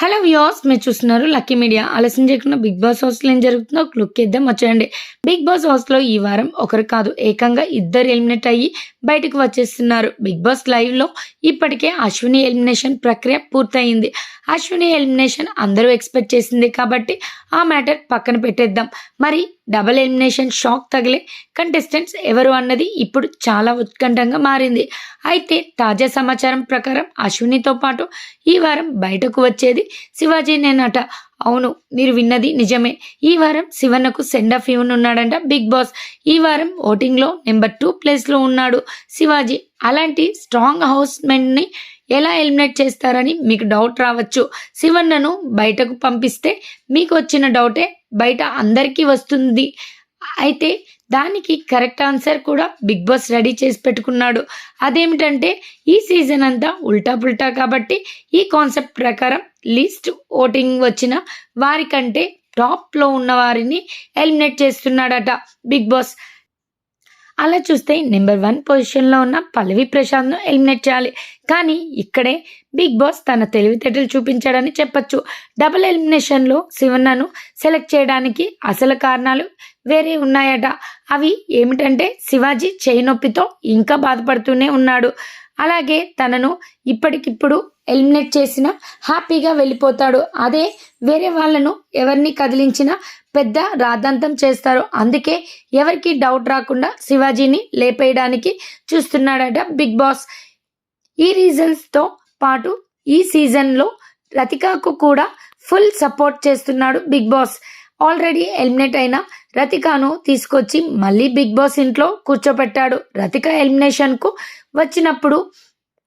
Hello views మీరు చూస్తున్నారు lucky media. ఆలస్యం చేయకుండా బిగ్ బాస్ హౌస్లో ఏం జరుగుతుందో ఒక లుక్ ఇద్దాం. వచ్చేయండి బిగ్ బాస్ హౌస్లో ఈ వారం ఒకరు కాదు ఏకంగా ఇద్దరు ఎలిమినేట్ అయ్యి బయటకు వచ్చేస్తున్నారు. బిగ్ బాస్ లైవ్లో ఇప్పటికే అశ్విని ఎలిమినేషన్ ప్రక్రియ పూర్తయింది. అశ్విని ఎలిమినేషన్ అందరూ ఎక్స్పెక్ట్ చేసింది కాబట్టి ఆ మ్యాటర్ పక్కన పెట్టేద్దాం. మరి డబల్ ఎలిమినేషన్ షాక్ తగిలే కంటెస్టెంట్స్ ఎవరు అన్నది ఇప్పుడు చాలా ఉత్కంఠంగా మారింది. అయితే తాజా సమాచారం ప్రకారం అశ్వినితో పాటు ఈ వారం బయటకు వచ్చేది శివాజీ నేనట అవును మీరు విన్నది నిజమే. ఈ వారం శివన్నకు సెండ్ ఆఫ్ ఇవ్వనున్నాడంట బిగ్ బాస్. ఈ వారం ఓటింగ్లో నెంబర్ టూ ప్లేస్లో ఉన్నాడు శివాజీ. అలాంటి స్ట్రాంగ్ హౌస్మెంట్ని ఎలా ఎలిమినేట్ చేస్తారని మీకు డౌట్ రావచ్చు. శివన్నను బయటకు పంపిస్తే మీకు వచ్చిన డౌటే బయట అందరికీ వస్తుంది. అయితే దానికి కరెక్ట్ ఆన్సర్ కూడా బిగ్ బాస్ రెడీ చేసి పెట్టుకున్నాడు. అదేమిటంటే ఈ సీజన్ అంతా ఉల్టా పుల్టా కాబట్టి ఈ కాన్సెప్ట్ ప్రకారం లీస్ట్ ఓటింగ్ వచ్చిన వారికంటే టాప్లో ఉన్న వారిని ఎలిమినేట్ చేస్తున్నాడట బిగ్ బాస్. అలా చూస్తే నెంబర్ వన్ పొజిషన్లో ఉన్న పల్లవి ప్రశాంత్ను ఎలిమినేట్ చేయాలి. కానీ ఇక్కడే బిగ్ బాస్ తన తెలివితేటలు చూపించాడని చెప్పచ్చు. డబుల్ ఎలిమినేషన్లో శివన్నను సెలెక్ట్ చేయడానికి అసలు కారణాలు వేరే ఉన్నాయట. అవి ఏమిటంటే శివాజీ చేయి నొప్పితో ఇంకా బాధపడుతూనే ఉన్నాడు. అలాగే తనను ఇప్పటికిప్పుడు ఎలిమినేట్ చేసిన హ్యాపీగా వెళ్ళిపోతాడు. అదే వేరే వాళ్ళను ఎవరిని కదిలించినా పెద్ద రాద్ధాంతం చేస్తారు. అందుకే ఎవరికి డౌట్ రాకుండా శివాజీని లేపేయడానికి చూస్తున్నాడట బిగ్ బాస్. ఈ రీజన్స్తో పాటు ఈ సీజన్లో రతికాకు కూడా ఫుల్ సపోర్ట్ చేస్తున్నాడు బిగ్ బాస్. ఆల్రెడీ ఎలిమినేట్ అయిన రతికాను తీసుకొచ్చి మళ్ళీ బిగ్ బాస్ ఇంట్లో కూర్చోపెట్టాడు. రతిక ఎలిమినేషన్కు వచ్చినప్పుడు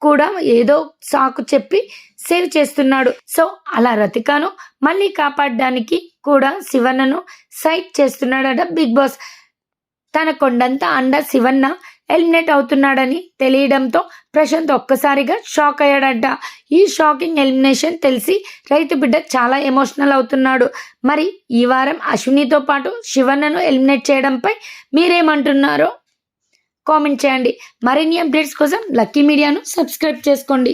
కూడా ఏదో సాకు చెప్పి సేవ్ చేస్తున్నాడు. సో అలా రతికాను మళ్ళీ కాపాడడానికి కూడా శివన్నను సైట్ చేస్తున్నాడట బిగ్ బాస్. తన కొండంత అండ శివన్న ఎలిమినేట్ అవుతున్నాడని తెలియడంతో ప్రశాంత్ ఒక్కసారిగా షాక్ అయ్యాడంట. ఈ షాకింగ్ ఎలిమినేషన్ తెలిసి రైతు బిడ్డ చాలా ఎమోషనల్ అవుతున్నాడు. మరి ఈ వారం అశ్వినితో పాటు శివన్నను ఎలిమినేట్ చేయడంపై మీరేమంటున్నారో కామెంట్ చేయండి. మరిన్ని అప్డేట్స్ కోసం లక్కీ మీడియాను సబ్స్క్రైబ్ చేసుకోండి.